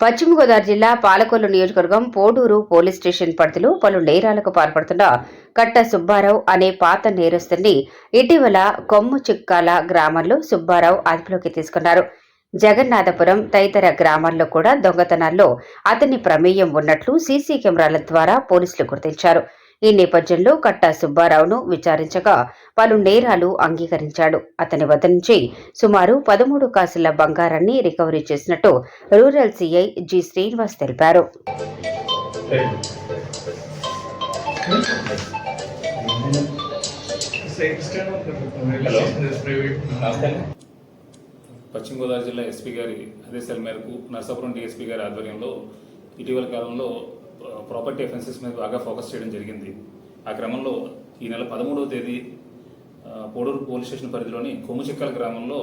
పశ్చిమ గోదావరి జిల్లా పాలకొల్లు నియోజకవర్గం పోడూరు పోలీస్ స్టేషన్ పరిధిలో పలు నేరాలకు పాల్పడుతున్న కట్ట సుబ్బారావు అనే పాత నేరస్తుని ఇటీవల కొమ్ము చిక్కాల గ్రామంలో సుబ్బారావు అదుపులోకి తీసుకున్నారు. జగన్నాథపురం తదితర గ్రామాల్లో కూడా దొంగతనాల్లో అతని ప్రమేయం ఉన్నట్లు సీసీ కెమెరాల ద్వారా పోలీసులు గుర్తించారు. ఈ నేపథ్యంలో కట్టా సుబ్బారావును విచారించగా పలు నేరాలు అంగీకరించాడు. అతని వద్ద నుంచి సుమారు పదమూడు కాసుల బంగారాన్ని రికవరీ చేసినట్టు రూరల్ సీఐ జి శ్రీనివాస్ తెలిపారు. పశ్చిమ గోదావరి జిల్లా ఎస్పీ గారి ఆదేశాల మేరకు నర్సాపురం డిఎస్పీ గారి ఆధ్వర్యంలో ఇటీవల కాలంలో ప్రాపర్టీ అఫెన్సెస్ మీద బాగా ఫోకస్ చేయడం జరిగింది. ఆ క్రమంలో ఈ నెల పదమూడవ తేదీ పోడూరు పోలీస్ స్టేషన్ పరిధిలోని కొమ్ముచిక్కల గ్రామంలో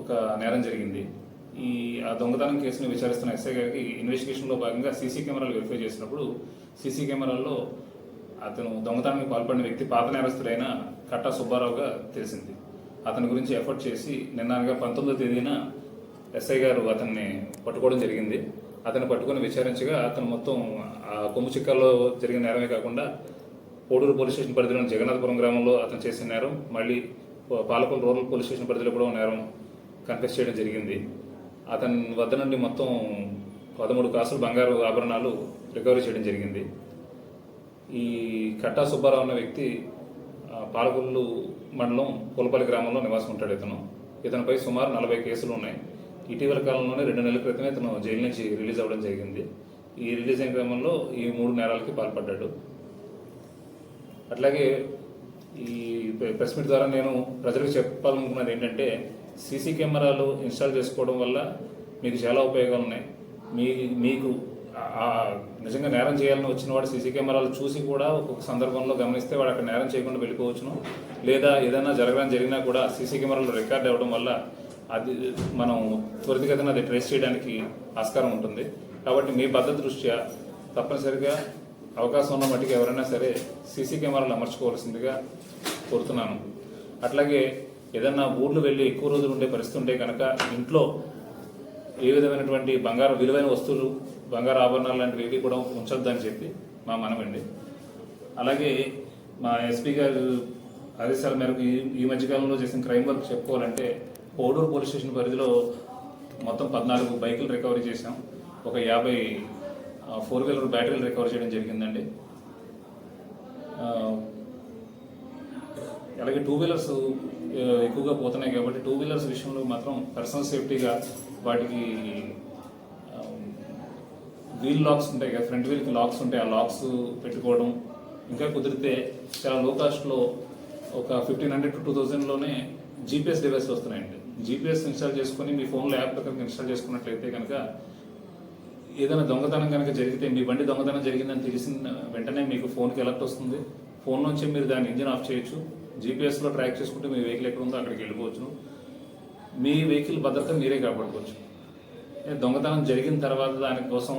ఒక నేరం జరిగింది. ఈ ఆ దొంగతనం కేసును విచారిస్తున్న ఎస్ఐ గారికి ఇన్వెస్టిగేషన్లో భాగంగా సీసీ కెమెరాలు వెరిఫై చేసినప్పుడు సీసీ కెమెరాల్లో అతను దొంగతనానికి పాల్పడిన వ్యక్తి పాత నేరస్తుడైన కట్టా సుబ్బారావుగా తెలిసింది. అతని గురించి ఎఫర్ట్ చేసి నిన్నగా పంతొమ్మిదో తేదీన ఎస్ఐ గారు అతన్ని పట్టుకోవడం జరిగింది. అతను పట్టుకుని విచారించగా అతను మొత్తం ఆ కొమ్ము చిక్కల్లో జరిగిన నేరమే కాకుండా పోడూరు పోలీస్ స్టేషన్ పరిధిలోని జగన్నాథపురం గ్రామంలో అతను చేసిన నేరం మళ్ళీ పాలకొల్లు రూరల్ పోలీస్ స్టేషన్ పరిధిలో కూడా నేరం కన్ఫెస్ చేయడం జరిగింది. అతని వద్ద నుండి మొత్తం పదమూడు కాసులు బంగారు ఆభరణాలు రికవరీ చేయడం జరిగింది. ఈ కట్టా సుబ్బారావు అన్న వ్యక్తి పాలకొల్లు మండలం పులపల్లి గ్రామంలో నివాసం ఉంటాడు ఇతను. ఇతనిపై సుమారు నలభై కేసులు ఉన్నాయి. ఇటీవల కాలంలోనే రెండు నెలల క్రితమే తను జైలు నుంచి రిలీజ్ అవ్వడం జరిగింది. ఈ రిలీజ్ అయిన క్రమంలో ఈ మూడు నేరాలకి పాల్పడ్డాడు. అట్లాగే ఈ ప్రెస్ మీట్ ద్వారా నేను ప్రజలకు చెప్పాలనుకున్నది ఏంటంటే సీసీ కెమెరాలు ఇన్స్టాల్ చేసుకోవడం వల్ల మీకు చాలా ఉపయోగాలు ఉన్నాయి. మీ మీకు నిజంగా నేరం చేయాలని వచ్చిన వాడు సీసీ కెమెరాలు చూసి కూడా ఒక్కొక్క సందర్భంలో గమనిస్తే వాడు అక్కడ నేరం చేయకుండా వెళ్ళిపోవచ్చును. లేదా ఏదైనా జరగడం జరిగినా కూడా సీసీ కెమెరాలు రికార్డ్ అవ్వడం వల్ల అది మనం త్వరితగతిన అది ట్రేస్ చేయడానికి ఆస్కారం ఉంటుంది. కాబట్టి మీ భద్రత దృష్ట్యా తప్పనిసరిగా అవకాశం ఉన్న మట్టికి ఎవరైనా సరే సీసీ కెమెరాలు అమర్చుకోవాల్సిందిగా కోరుతున్నాను. అట్లాగే ఏదన్నా ఊర్లు వెళ్ళి ఎక్కువ రోజులు ఉండే పరిస్థితి ఉంటే కనుక ఇంట్లో ఏ విధమైనటువంటి బంగారు విలువైన వస్తువులు బంగారు ఆభరణాలు లాంటివి ఏవి కూడా ఉంచొద్దని చెప్పి మా మనమండి. అలాగే మా ఎస్పీ గారు ఆదేశాల మేరకు ఈ ఈ మధ్యకాలంలో చేసిన క్రైమ్ వర్క్ చెప్పుకోవాలంటే పోడూరు పోలీస్ స్టేషన్ పరిధిలో మొత్తం పద్నాలుగు బైకులు రికవరీ చేశాం. ఒక యాభై ఫోర్ వీలర్ బ్యాటరీలు రికవర్ చేయడం జరిగిందండి. అలాగే టూ వీలర్స్ ఎక్కువగా పోతున్నాయి కాబట్టి టూ వీలర్స్ విషయంలో మాత్రం పర్సనల్ సేఫ్టీగా వాటికి వీల్ లాక్స్ ఉంటాయి కదా ఫ్రంట్ వీల్కి లాక్స్ ఉంటాయి. ఆ లాక్స్ పెట్టుకోవడం ఇంకా కుదిరితే చాలా లో కాస్ట్లో ఒక ఫిఫ్టీన్ హండ్రెడ్ టు టూ థౌజండ్లోనే జీపీఎస్ డివైస్ వస్తున్నాయండి. జీపీఎస్ ఇన్స్టాల్ చేసుకొని మీ ఫోన్లో యాప్ కనుక ఇన్స్టాల్ చేసుకున్నట్లయితే కనుక ఏదైనా దొంగతనం కనుక జరిగితే మీ బండి దొంగతనం జరిగిందని తెలిసిన వెంటనే మీకు ఫోన్కి అలర్ట్ వస్తుంది. ఫోన్ నుంచి మీరు దాని ఇంజిన్ ఆఫ్ చేయొచ్చు. జీపీఎస్లో ట్రాక్ చేసుకుంటే మీ వెహికల్ ఎక్కడ ఉందో అక్కడికి వెళ్ళిపోవచ్చు. మీ వెహికల్ భద్రత మీరే కాపాడుకోవచ్చు. దొంగతనం జరిగిన తర్వాత దానికోసం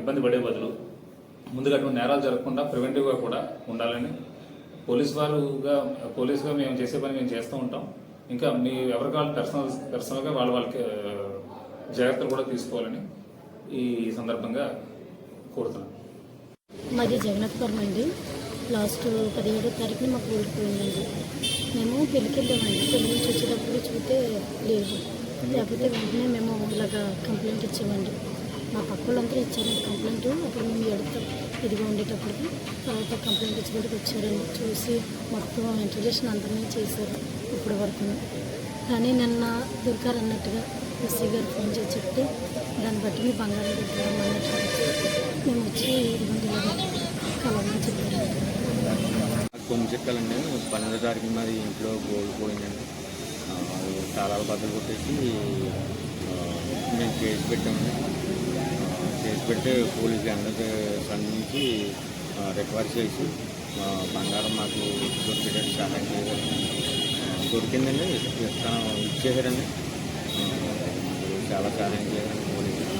ఇబ్బంది పడే బదులు ముందుగా అటువంటి నేరాలు జరగకుండా ప్రివెంటివ్గా కూడా ఉండాలని పోలీస్ వారుగా పోలీస్గా మేము చేసే పని మేము చేస్తూ ఉంటాం. ఇంకా మీ ఎవరికి వాళ్ళు పర్సనల్ పర్సనల్గా వాళ్ళ వాళ్ళకి జాగ్రత్తలు కూడా తీసుకోవాలని ఈ సందర్భంగా కోరుతున్నాను. మాది జగన్నాథపురం అండి. లాస్ట్ పదిహేడో తారీఖున మాకు ఊరికి మేము పెళ్ళికెళ్ళామండి పెళ్ళి నుంచి వచ్చేటప్పుడు చూస్తే లేదు. లేకపోతే వెంటనే మేము ఇలాగా కంప్లైంట్ ఇచ్చామండి మా పక్క వాళ్ళంతా ఇచ్చారండి కంప్లైంట్ అప్పుడు మేము ఎడతాం ఇదిగా ఉండేటప్పటికి తర్వాత కంప్లైంట్ ఇచ్చేటప్పుడు వచ్చారని చూసి మొత్తం ఇంట్రడక్షన్ అందరినీ చేశారు ఇప్పటి వరకు కానీ నిన్న దొరికారు అన్నట్టుగా ఎస్సీ గారు ఫోన్ చేసి చెప్తే దాన్ని బట్టి మీ బంగారం పెట్టడం అన్నట్టు మేము వచ్చి ఇదిగోండి కలవని చెప్పారు. కొన్ని చెక్కలండి పన్నెండో తారీఖు మాది ఇంట్లో గోల్డ్ పోయిందండి. తాళాలు బద్దలు కొట్టేసి మేము కేసు పెట్టామండి. కేసు పెట్టి పోలీసులు అందరికీ నుంచి రిక్వైర్ చేసి బంగారం మాకు దొరికేటట్టు సహాయం చేయాలి దొరికిందండి ఇస్తాను ఇచ్చేసారండి చాలా సహాయం చేయాలని పోలీసులు.